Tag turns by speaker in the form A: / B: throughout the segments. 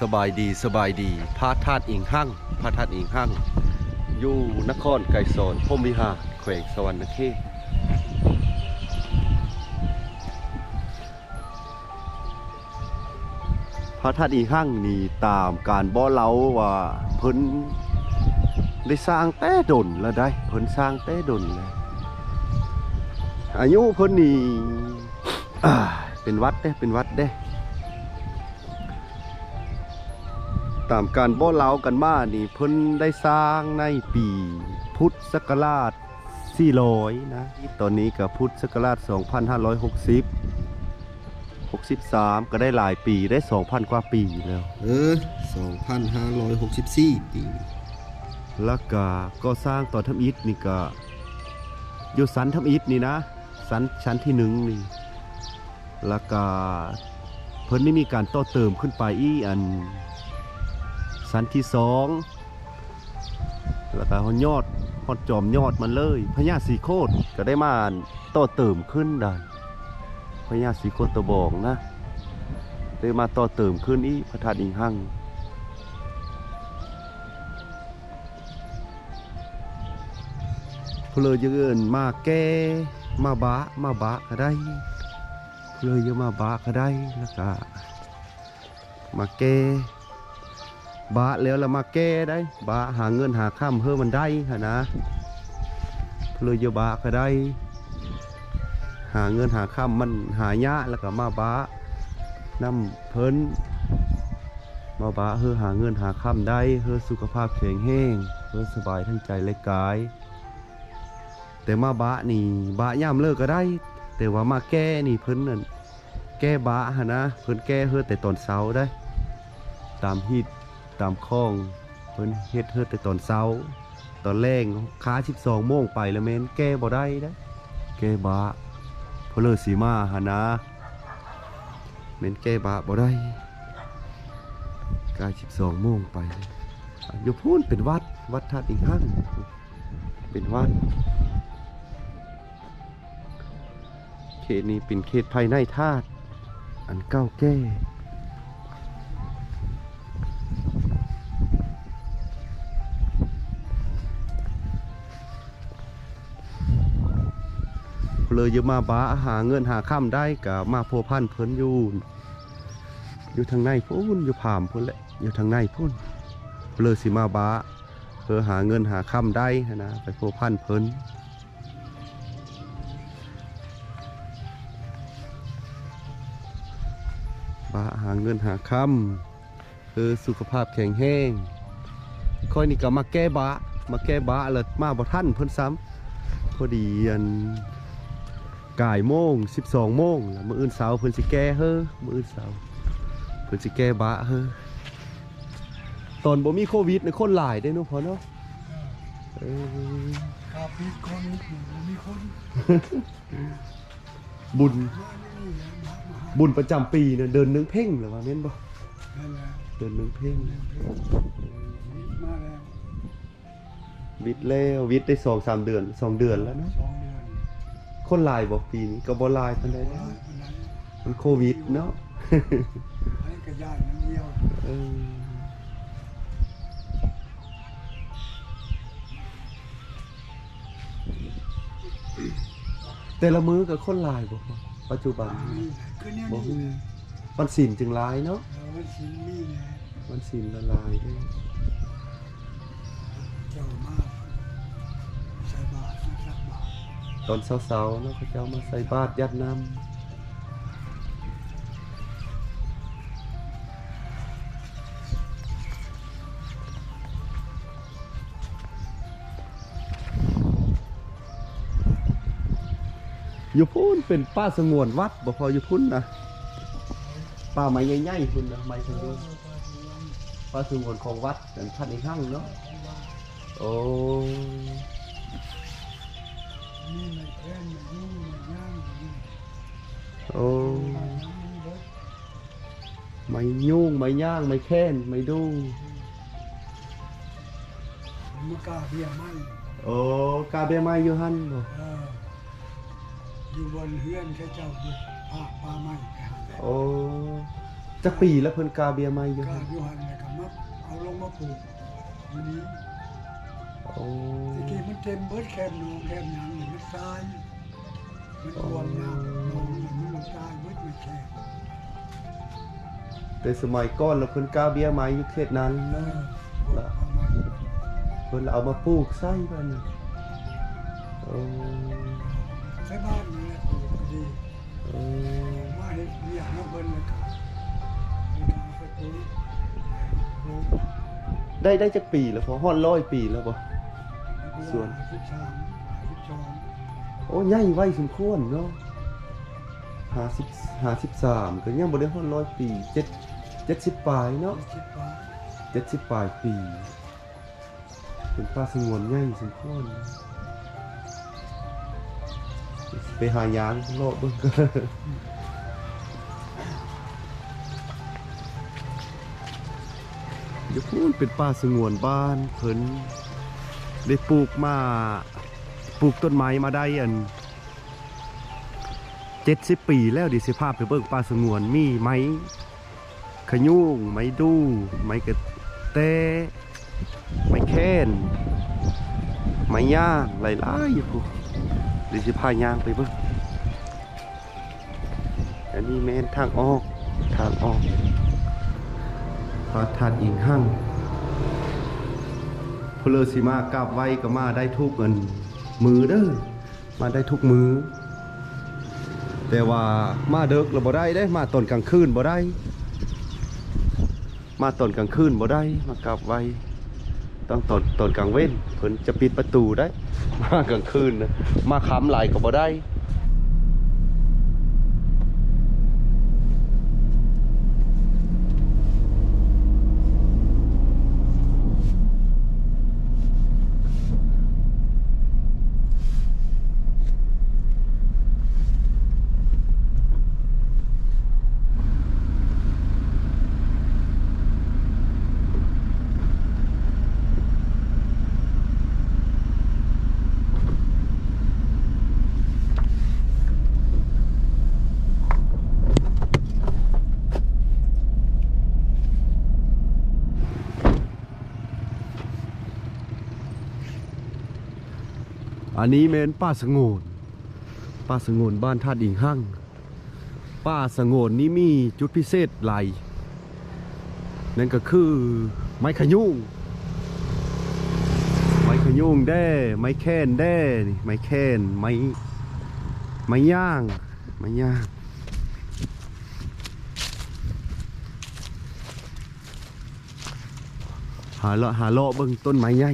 A: สบายดีสบายดีพระธาตุอิงหั่งพระธาตุอิงหั่งอยู่นครไกรสอนพมวิหารแขวงสวรรณเขตพระธาตุอิงหั่งนี่ตามการบ่เล่าว่าเพิ่นได้สร้างแต่ดนแล้วได้เพิ่นสร้างแต่ดนแล้วอายุเพิ่นนี่เป็นวัดเด้เป็นวัดเด้ ตามการบ่เล่ากันมานี่เพิ่นได้สร้างในปีพุทธศักราช 400 นะ ตอนนี้ก็พุทธศักราช 2560 63 ก็ได้หลายปีได้ 2,000 กว่าปีแล้ว
B: เออ 2,564 ปี
A: แล้วก็ก็สร้างต่อทำอิฐนี่ก็อยู่สันทำอิฐนี่นะ สันชั้นที่หนึ่งนี่แล้วก็เพิ่นนี่มีการต่อเติมขึ้นไปอีอัน สันที่สองแล้วก็ฮอยอดฮอดจอมยอดมันเลยพญาสีโคตรก็ได้มาต่อเติมขึ้นได้พญาสีโคตรตะบองนะ ได้มาต่อเติมขึ้นอีพระธาตุอิงหั่งเพลอเยินมาแก้มาบะมาบะก็ได้เพลอเยอะมาบะก็ได้แล้วก็มาแก้ บะแล้วแล้วมาแก้ได้บะหาเงินหาข้ามเพื่อมันได้ฮะนะเพลอเยอะบะก็ได้ หาเงินหาข้ามมันหายะแล้วก็มาบะน้ำเพิ่นมาบะเพื่อหาเงินหาข้ามได้เพื่อสุขภาพแข็งแรงเพื่อสบายทั้งใจและกาย แต่มาบะนี่บะย่ามเลิกก็ได้ แต่ว่ามาแก้นี่เพิ่นนั่นแก้บะหะนะเพิ่นแก้เฮือแต่ตอนเช้าได้ ตามฮิต ตามคลองเพิ่นเฮ็ดเฮือแต่ตอนเช้า ตอนแรงค้า12โมงไปแล้วแม่นแก้บ่ได้นะแก้บะเพนเลอสีมาหะนะแม่นแก้บะบ่ได้กาย12โมงไปเลยอะอยู่พูนเป็นวัดวัดธาตุอิงหั่งเป็นวัดเขตนี้เป็นเขตภายในธาตุอันเก้าแก่ เลยจะมาบ้าหาเงินหาข้ามได้กับมาพัวพันเพิ่นอยู่อยู่ทางในพุ่นอยู่ผามพุ่นแหละอยู่ทางในพุ่นเลยสิมาบ้าเพื่อหาเงินหาข้ามได้นะไปพัวพันเพิ่นบาหาเงินหาคำคือสุขภาพแข็งแรงค่อยนี่ก็มาแก้บะมาแก้บะเลยมาบ่ท่านเพิ่นซ้ำพอดีอัน ก่ายโมง12โมงแล้วมื้ออื่นเสาร์เพิ่นสิแก้เฮ้อมื้ออื่นเสาร์เพิ่นสิแก้บะเฮ้อตอนบ่มีโควิดนี่คนหลายได้เนาะพอเนาะเออ
C: ครับมีคนมีคน
A: บุญ
C: มานี่แหละมามาหา
A: บุญประจำปีเนี่ยเดินนึงเพ่งเหรือว่าแม่นบ่
C: นั่นแหละ
A: เดินนึงเพ่ง
C: มาแล้ว
A: วิทย์แล้ววิทย์ได้สองสามเดือนสองเดือนแล้วเนาะ
C: สองเดือน
A: คนหลายบอกปีนี้ก็บ่หลายปานใด
C: ว่า
A: นะ
C: วันนั้น
A: มันโควิดเนาะ
C: ให้กระยานน้ำเดียว
A: เออแต่ละมื้อก็คนหลายบ่ปัจจุบัน
C: นี่แหละคือเนี่ย
A: บ่
C: นี่
A: มีวันศีลจึงหลายเนาะ
C: เราวันศิลป์มีไง
A: วันศีลละลายเด้
C: ต
A: อนเช้าๆเนาะเขาเจ้ามาใส่บาตรยัดน้ำอยู่พุ่นเป็นป้าสงวนวัดบ่พออยู่พุ่นนะป้าไม้ใหญ่ๆพุ่นนะไม้สงวนป้าสงวนของวัดเป็นพันในห้างเนาะโอ้ โอ้
C: น้ำนี่เบิด
A: ไม่ยุ่งไม่ย่างไม่แค้นไม่ดู
C: มากาเบียร์ไม่
A: โอ้กาเบไม้อยู่หันบ่
C: เอออยู่บนเฮือนแค่เจ้าอยู่ภาคป่าไม้ไปหา
A: โอ้จักปีแล้วเพิ่นกาเบียร์ใหม่อยู่
C: กาอยู่หันเลยกับมาเอาลงมาปลูกวันนี้
A: โอ้
C: ตะกี้มันเต็มเบิดแคมหนองแคมหยังนี่มันตาย มันกวนน้ำหนองนี่มันตายเบิดมันแคม
A: แต่สมัยก่อนแล้วเพิ่นกาเบียร์ใหม่อยู่เขตนั้น
C: เอ
A: นะ
C: อเอามา
A: เพิ่นเอามาปลูกใส่บัดนี้โอ้
C: ใช้บ้านนี่แหละปลูกก็ดี
A: โอ้
C: มาเฮ็ดเรียกน้ำเพิ่นเลยครับในการไปปลูกปลูก
A: ได้ได้จักปีแล้วพอฮอดร้อยปีแล้วบ่ สวน
C: สิบสามสิบสอง
A: โอ้ใหญ่ไวสมควรเนาะหาสิบหาสิบสามก็ยังบ่ได้ฮอดร้อยปีเจ็ดเจ็ดสิบปลายเนาะเจ็ดสิบปลายปี เป็นป่าสงวนใหญ่สมควรไปหายางเลาะเบิ่งก็เดี๋ยวพูนเป็นป่าสงวนบ้านเพิ่น ได้ปลูกมาปลูกต้นไม้มาได้อันเจ็ดสิบปีแล้วดิสิภาพไปเบิ่งป่าสงวนมีไม้ขยุงไม้ดูไม้กระเตไม้แค้นไม้ย่างหลายๆอยู่พูดิสิพาย่างไปเบิ่งอันนี้แม่นทางออกทางออกพระธาตุอิงหั่ง พลเรือสีมากราบไหวก็มาได้ทุกเงินมือเด้อมาได้ทุกมือ แต่ว่ามาเด็กเราบ่ได้ได้มาตอนกลางคืนบ่ได้ มาตอนกลางคืนบ่ได้มากราบไหวต้องตอนตอนกลางเว้นเพิ่นจะปิดประตูได้ มากลางคืนนะมาค้ำไหลก็บ่ได้ อันนี้เมนป้าสงวนป้าสงวนบ้านท่าดิงหั่งป้าสงวนนี้มีจุดพิเศษหลายนั่นก็คือไม้ขยุงไม้ขยุงแด้ไม้แค้นแด้ไม้แค้นไม้ไม้ย่างไม้ย่างหาเลาะหาเลาะเบิ่งต้นไม้ใหญ่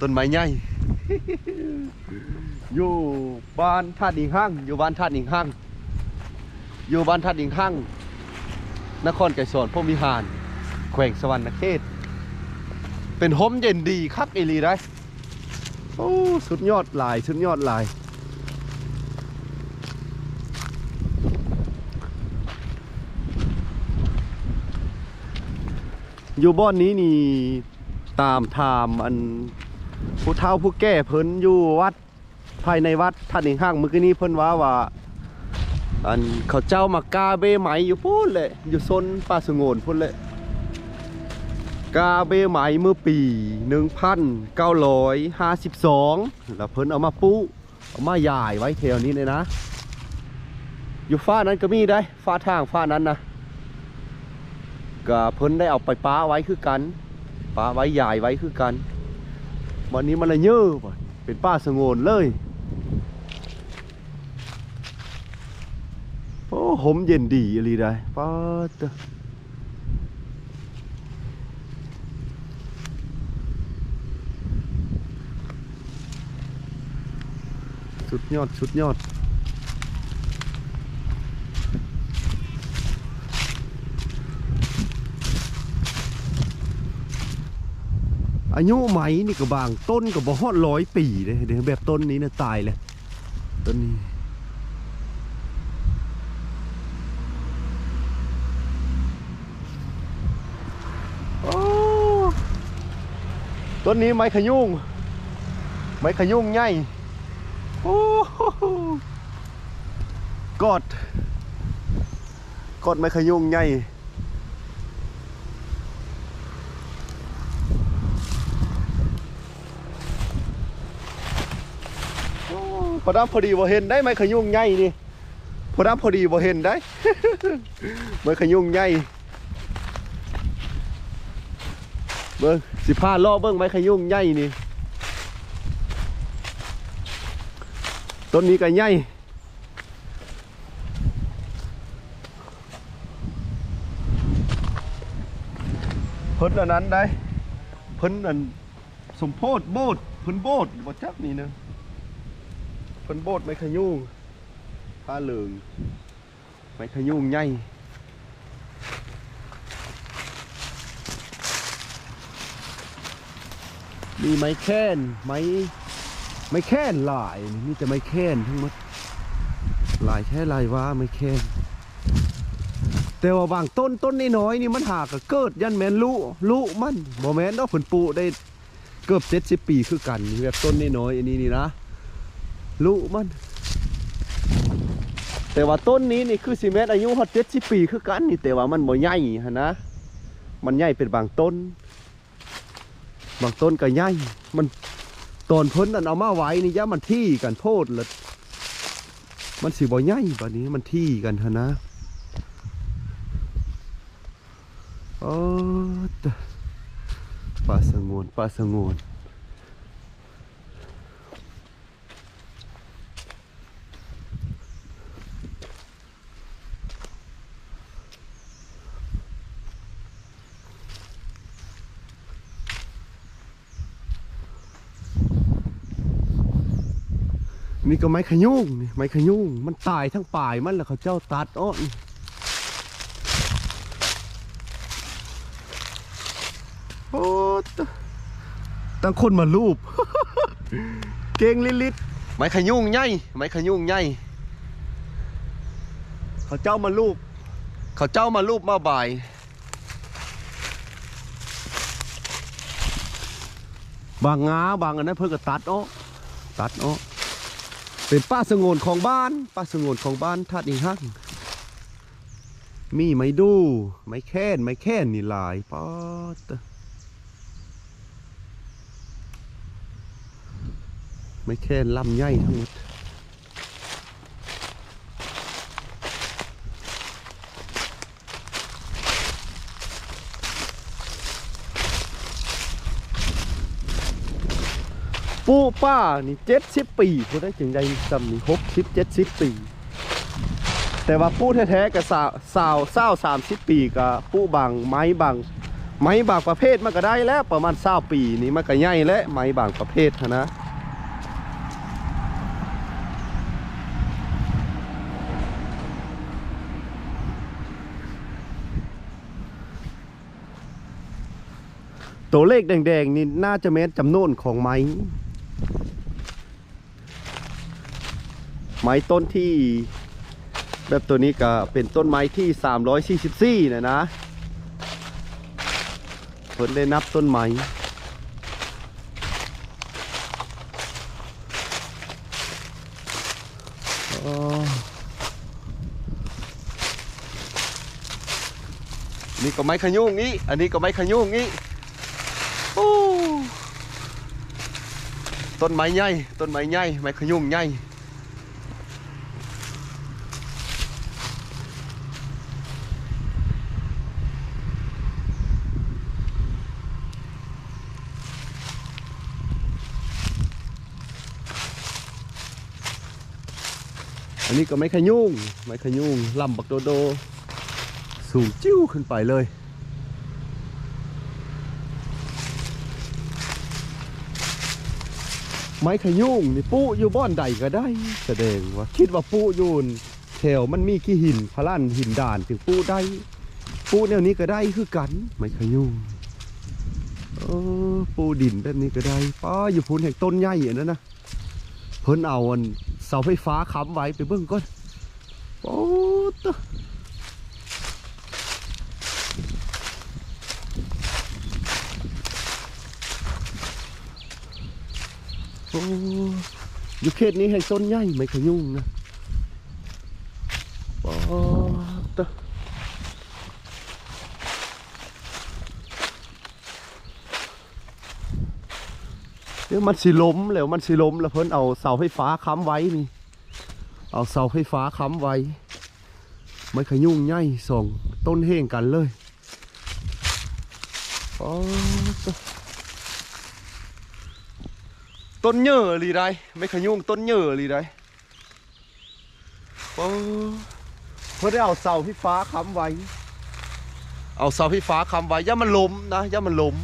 A: ต้นไม้ใหญ่อยู่บ้านท่าดิงห้างอยู่บ้านท่าดิงห้างอยู่บ้านท่าดิงห้างนครไก่สอนพรหมวิหารแขวงสวรรณเขตเป็นห้มเย็นดีคักอีหลีได้โอ้สุดยอดหลายสุดยอดหลายอยู่บ้านนี้นี่ตามถามอัน ผู้เฒ่าผู้แก่เพิ่นอยู่วัดภายในวัดท่านอีกห้างเมื่อกี้นี้เพิ่นว่าว่าอันเขาเจ้ามากาเบไหมอยู่พูนเลย อยู่ซนป่าสงวนพูนเลย กาเบไหมเมื่อปี1952แล้วเพิ่นเอามาปูเอามาย่ายไว้แถวนี้เลยนะ อยู่ฟ้านั้นก็มีได้ฟ้าทางฟ้านั้นนะก็เพิ่นได้เอาไปป้าไว้คือกันป้าไว้ใหญ่ไว้คือกัน วันนี้มันละเยอะบ่เป็นป้าสงวนเลยโอ้หมเย็นดีอะไรได้ป้าเตอะสุดยอดสุดยอด อายุไหมนี่ก็บางต้นก็บ่ฮอดร้อยปีเลยเดี๋ยวแบบต้นนี้นะตายเลยต้นนี้โอ้ต้นนี้ไม้ขยุงไม้ขยุงใหญ่โอ้กอดกอดไม้ขยุงใหญ่โอ้ พอดำพอดีบ่เห็นได้ไหมขยุงใหญ่นี่พอดำพอดีบ่เห็นได้ไม้ขยุงใหญ่เบิ่งสิพาล่อเบิ่งไม้ขยุงใหญ่นี่ต้นนี้ก็ใหญ่พิ่นอันนั้นได้เพิ่นอันสมโพธโบสถ์เพิ่นโบสถ์บ่จักนี่นะ เพิ่นโบสถ์ไม้ขยุงผ้าเหลืองไม้ขยุงใหญ่มีไม้แค้นไม้ไม้แค้นหลายนี่มีแต่ไม้แค้นทั้งหมดหลายแค่ลายว่าไม้แค้นแต่ว่าบางต้นต้นน้อยนี่มันหากเกิดยันแมนลุลุมันบ่แม่นดอกผลปูได้เกือบเจ็ดสิบปีคือกันแบบต้นน้อยอันนี้นี่นะ ลุมัน แต่ว่าต้นนี้นี่คือสิแม่นอายุฮอดเจ็ดสิบปีคือกันนี่แต่ว่ามันบ่ใหญ่ฮะนะ มันใหญ่เป็นบางต้น บางต้นก็ใหญ่ มันตอนพ้นนั่นเอามาไว้นี่ย่ามันที่กันโพดละมันสิบ่ใหญ่บัดนี้มันที่กันฮะนะโอ้ตะป่าสงวนป่าสงวน ก็ไม้ขยุงนี่ไม้ขยุงมันตายทั้งป่ายมันแล้วเขาเจ้าตัดอ้อนี่โอ้ตะตั้งคนมารูปเก่งลิลิตไม้ขยุงใหญ่ไม้ขยุงใหญ่เขาเจ้ามารูปเขาเจ้ามารูปมาบ่ายบางงาบางอันนั้นเพิ่งก็ตัดอ้อตัดอ้อ เป็นป้าสงวนของบ้านป้าสงวนของบ้านทัดอีหักมีไม้ดูไม้แค้นไม้แค้นนี่หลายป๊อตไม้แค่ลำใหญ่ทั้งหมด ปู่ป้านี่เจ็ดสิบปีเขาได้จึงได้จำนี่หกสิบเจ็ดสิบปี แต่ว่าปู่แท้ๆกับสาวสาวสาวสามสิบปีกับปู่บางไม้บางไม้บางประเภทมันก็ได้แล้วประมาณเศร้าปีนี่มันก็ใหญ่แล้วไม้บางประเภทนะตัวเลขแดงๆนี่น่าจะแม้นจำนวนของไม้ ไม้ต้นที่ แบบตัวนี้ก็เป็นต้นไม้ที่ 344นะนะเพิ่นได้นับต้นไม้อ๋อนี่ก็ไม้ขยุ่งนี้ อันนี้ก็ไม้ขยุ่งนี้โอ้ต้นไม้ใหญ่ ต้นไม้ใหญ่ ไม้ขยุ่งใหญ่ อันนี้ก็ไม้ขยุงไม้ขยุงลำบักโดโด สูงจิ้วขึ้นไปเลย ไม้ขยุงนี่ปูอยู่บ้อนใดก็ได้ แสดงว่าคิดว่าปูยู่แถวมันมีขี้หินพลันหินด่านถึงปูได้ปูแนวนี้ก็ได้คือกัน ไม้ขยุงเออปูดินแบบนี้ก็ได้ป้าอยู่พูนแห่งต้นใหญ่อันนั้นนะเพิ่นเอาอัน เสาไฟฟ้าค้ำไว้ไปเบิ่งก่อนโอ้ตโอ้อยู่เขตนี้แห่งต้นใหญ่ไม่ขยุ่งนะโอ้ตะ เดี๋ยวมันสิล้มแล้วมันสิล้มแล้วเพิ่นเอาเสาไฟฟ้าค้ำไว้นี่ เอาเสาไฟฟ้าค้ำไว้ ไม่ขยุ่งใหญ่ส่งต้นเฮงกันเลยต้นเหยื่อหรือไรไม่ขยุ่งต้นเหยื่อหรือไรเพื่อได้เอาเสาไฟฟ้าค้ำไว้ เอาเสาไฟฟ้าค้ำไว้ย่ามันล้มนะย่ามันล้ม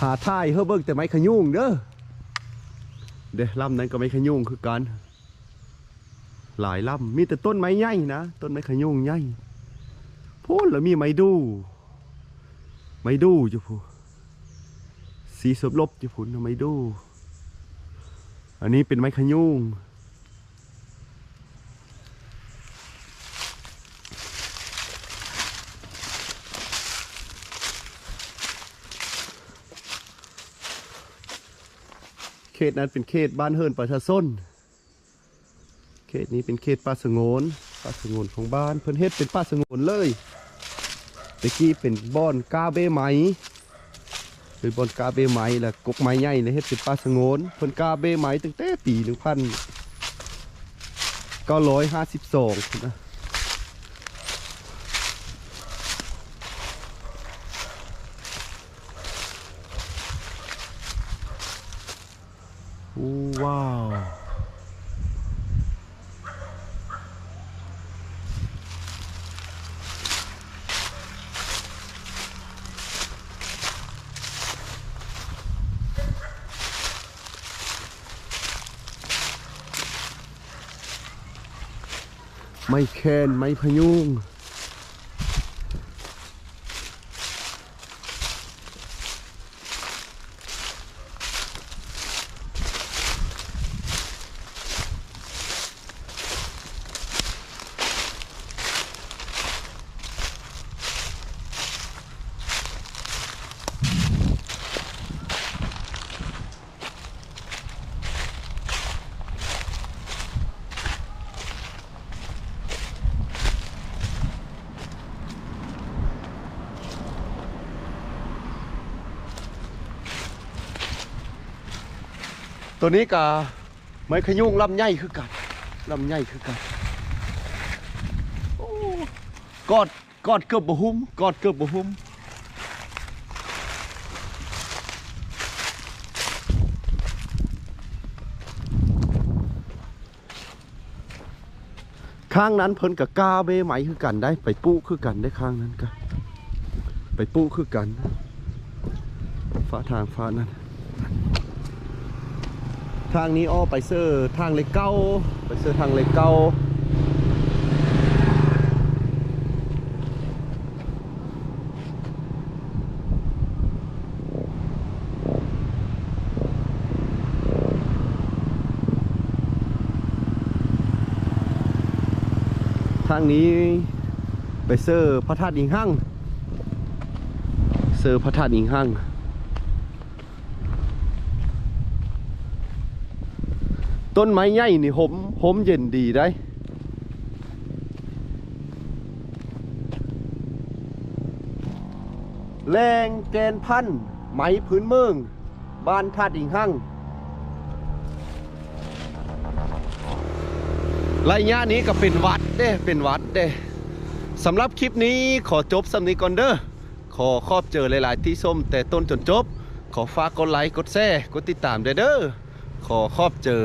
A: หาท่ายเฮ้อเบิ่งแต่ไม้ขยุ่งเด้อเด้ลำนั้นก็ไม้ขยุ่งคือกัน หลายลำมีแต่ต้นไม้ใหญ่นะต้นไม้ขยุ่งใหญ่พูนแล้วมีไม้ดู ไม้ดูจุพูสีสบลบจุพูนไม้ดู อันนี้เป็นไม้ขยุ่ง เขตนั้นเป็นเขตบ้านเฮิรนประชาชนเขตนี้เป็นเขตป่าสงวนป่าสงวนของบ้านเพิ่นเฮ็ดเป็นป่าสงวนเลยตะกี้เป็นบ่อนกาเบไหมเป็นบ่อนกาเบไหมแล้วกกไม้ใหญ่เลยเฮ็ดเป็นป่าสงวนเพิ่นกาเบไหมตั้งแต่ปีหนึ่งพันเก้าร้อยห้าสิบสองนะอู้ ว้าว ไม่แคนไม่พยุง ตัวนี้กะไม้ขยุ่งลำใหญ่คือกันลำใหญ่คือกันกอดกอดเกือบบะหุ้มกอดเกือบบะหุ้มข้างนั้นเพิ่นกับกาเบไหมคือกันได้ไปปูคือกันได้ข้างนั้นกันไปปูคือกันฟ้าทางฟ้านั้น ทางนี้อ้อไปเซอร์ทางเล็กเก้าไปเซอร์ทางเล็กเก้าทางนี้ไปเซอร์พระธาตุอิงหั่งเซอร์พระธาตุอิงหั่ง ต้นไม้ใหญ่นี่หมหมเย็นดีได้แรงแกนพันธุ์ไหมพื้นเมือง บ้านธาตุอิงหั่งระยะนี้ก็เป็นวัดเด้ เป็นวัดเด้สำหรับคลิปนี้ขอจบสำนีก่อนเด้อ ขอขอบเจอหลาย ๆ ที่ส้มแต่ต้นจนจบ ขอฝากกดไลค์ กดแชร์ กดติดตามเด้อเด้อขอขอบเจอ